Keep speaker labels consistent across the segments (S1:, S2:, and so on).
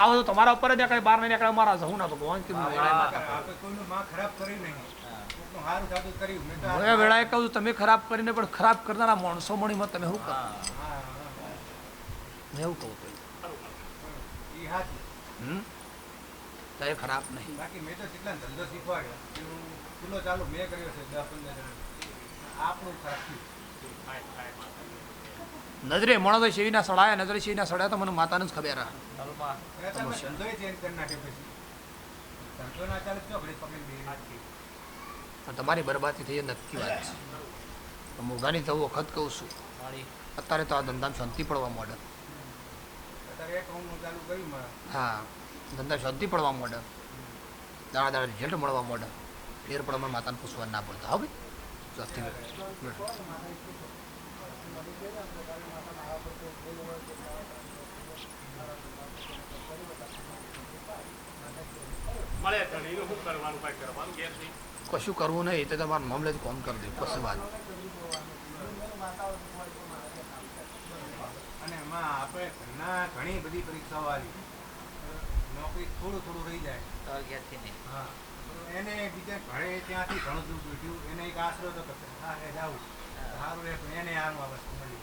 S1: આવો તો તમારા ઉપર જ કઈ બાર નહીં. નીકળે મારા જવું ના ભગવાન કીધું હવે વેળાએ કહું તમે ખરાબ કરીને પણ ખરાબ કરનારા માણસો મણીમાં તમે શું કરો?
S2: હા, હા, હા.
S1: મેં એવું કહું. હમ? તો એ ખરાબ નહીં.
S2: બાકી મેં તો કેટલા ધંધો શીખવાડ્યો. ચૂલો ચાલુ મેં કર્યો છે દસ પંદર આપણું ખરાબ
S1: નજરે મણો તો શેવીના સળાયા નજરે શેવીના સડાયા તો મને માતાને જ ખબર પણ તમારી બરબાદી થઈ નક્કી વાત છે. તો મોઘાની થવું વખત કહું છું. અત્યારે તો આ ધંધામાં શાંતિ પડવા માંડે.
S2: હું
S1: ધંધા શાંતિ પડવા માંડે. દાડા દાડા રિઝલ્ટ મળવા માંડે. ફેર પણ અમારે માતાને પૂછવા ના પડતા. હવે સ્વાસ્થ્ય
S3: મળે ધણીનું શું કરવાનું કાંઈ કરવાનું ઘેરથી
S1: કશું કરવું નહીં તો તમારે મામલે જ કોમ કરી દે કશું વાત
S2: અને એમાં આપણે ઘણા ઘણી બધી પરીક્ષાઓ આવી. નોકરી થોડું થોડું રહી જાય. હા. એને બીજા ભણે ત્યાંથી ઘણું દૂર ઉઠ્યું એને એક આશરો તો કરશે હા એ જાવું સારું રહે પણ એને આમ આ વસ્તુ મળી.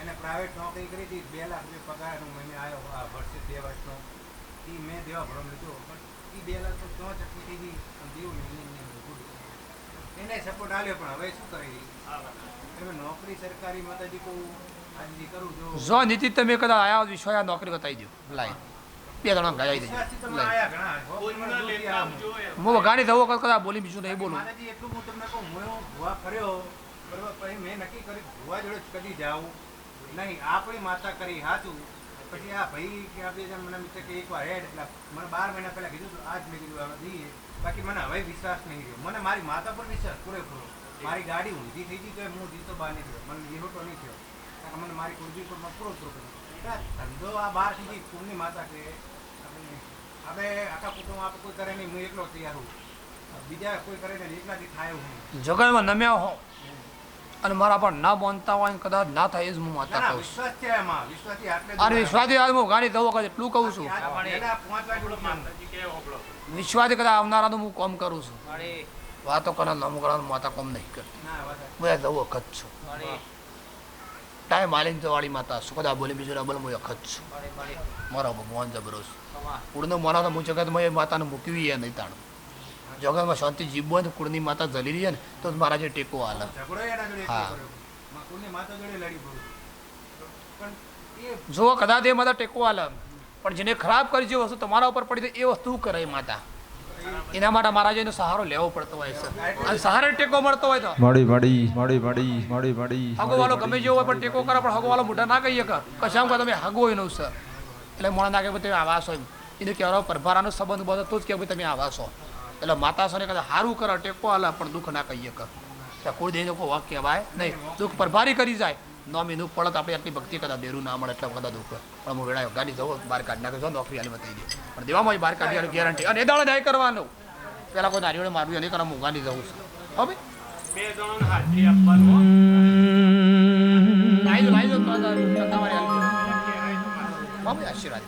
S2: એને પ્રાઇવેટ નોકરી કરી હતી બે લાખ રૂપિયા પગાર મહિને આવ્યો આ વર્ષે બે વર્ષનો. એ મેં દેવા ભરો લીધો પણ એ બે લાખ તો ક્યાં ચટણી થઈ ગઈ પણ દેવું નહીં નહીં, નહીં, નહીં. એને સપોર્ટ આવ્યો પણ હવે શું કરી તમે નોકરી સરકારી માતાજી કહું કરું જો.
S1: જો નીતિ તમે કદાચ આયા વિશ્વાસ આ નોકરી બતાવી દો લાઈન બે જણા ગાઈ દેજો
S2: હો,
S1: વગાડી કદાચ બોલી બીજું નહીં બોલું.
S2: માતાજી એટલું હું તમને કહું હું ભૂવા ફર્યો બરોબર પછી મેં નક્કી કર્યું ભુવા જોડે જ કદી જાઉં. નહીં આપણી માતા કરી હાચું. પછી આ ભાઈ કે આપણે મને મિત્ર કે એકવાર હેડ એટલે મને બાર મહિના પહેલા કીધું આજ મેં કીધું હવે દઈએ બાકી મને હવે વિશ્વાસ નહીં રહ્યો. મને મારી માતા પર વિશ્વાસ પૂરેપૂરો. મારી ગાડી ઊંધી થઈ ગઈ તો હું જીતો બહાર નીકળ્યો. મને વિરોટો નહીં થયો. કારણ મને મારી કુર્જી પર પૂરો પૂરો કર્યો ધંધો આ બહાર સુધી કુળની માતા કે આપણે હવે આખા કુટુંબ આપણે કોઈ કરે નહીં હું એકલો તૈયાર હું બીજા કોઈ કરે નહીં એકલાથી થાય હું નહીં.
S1: જગતમાં નમ્યા હો. અને મારા પણ ના માનતા હોય ને કદાચ ના થાય એ જ હું માતા કહું છું.
S2: છે એમાં વિશ્વાસથી
S1: આજ હું ગાડી દવો કદાચ એટલું કહું છું. વિશ્વાસથી કદાચ આવનારાનું હું કોમ કરું છું. વાતો કરનાર નામ કરવાનું માતા કોમ નહીં કરતી.
S2: હું.
S1: બધા વખત છું. ટાઈમ માલિન વાળી માતા શું કદાચ બોલે બીજું બોલે હું વખત છું. મારો ભગવાન જબરો છું. કુળનો મારા તો હું જગતમાં એ માતાને મૂકવી એ નહીં તાણું. જગતમાં શાંતિ જીવવો ને કુળની માતા જલી ને તો જ મારા જે ટેકો હાલે હા. જો કદાચ એ માતા ટેકો હાલે પણ જેને ખરાબ કરી જે વસ્તુ તમારા ઉપર પડી તો એ વસ્તુ કરે એ માતા? એના માટે મહારાજ એનો સહારો લેવો પડતો હોય છે. અને સહારે ટેકો મળતો હોય તો?
S4: મળી મળી મળી મળી મળી મળી
S1: હગવાલો ગમે જેવો હોય પણ ટેકો કરે પણ હગવાલો મોટા ના કહીએ કે કશામ કે તમે હગવો એનું સર એટલે મોણા ના કે તમે આવા છો એને કહેવાનો પરભારાનો સંબંધ બધો તો જ કે ભાઈ તમે આવા છો. એટલે માતા સરે કદાચ સારું કરે ટેકો આલા પણ દુઃખ ના કહીએ કર. ત્યાં કોઈ દે કોઈ વાક કહેવાય નહીં. દુઃખ પર ભારી કરી જાય. નોમ એનું પડત આપણે આટલી ભક્તિ કદાચ દેરું ના મળે એટલે કદાચ દુઃખ. પણ હું વેળાયો ગાડી જવો બહાર કાઢી નાખે જો નોકરી હાલમાં થઈ ગઈ પણ દેવામાં બહાર કાઢી ગેરંટી અને એ દાડે ન્યાય કરવાનું. પેલા કોઈ નારીઓને મારવી નહીં કરવા હું ગાડી જવું છું. હવે
S3: બે જણોને આપવાનું
S1: તમારે દો. આશીર્વાદ.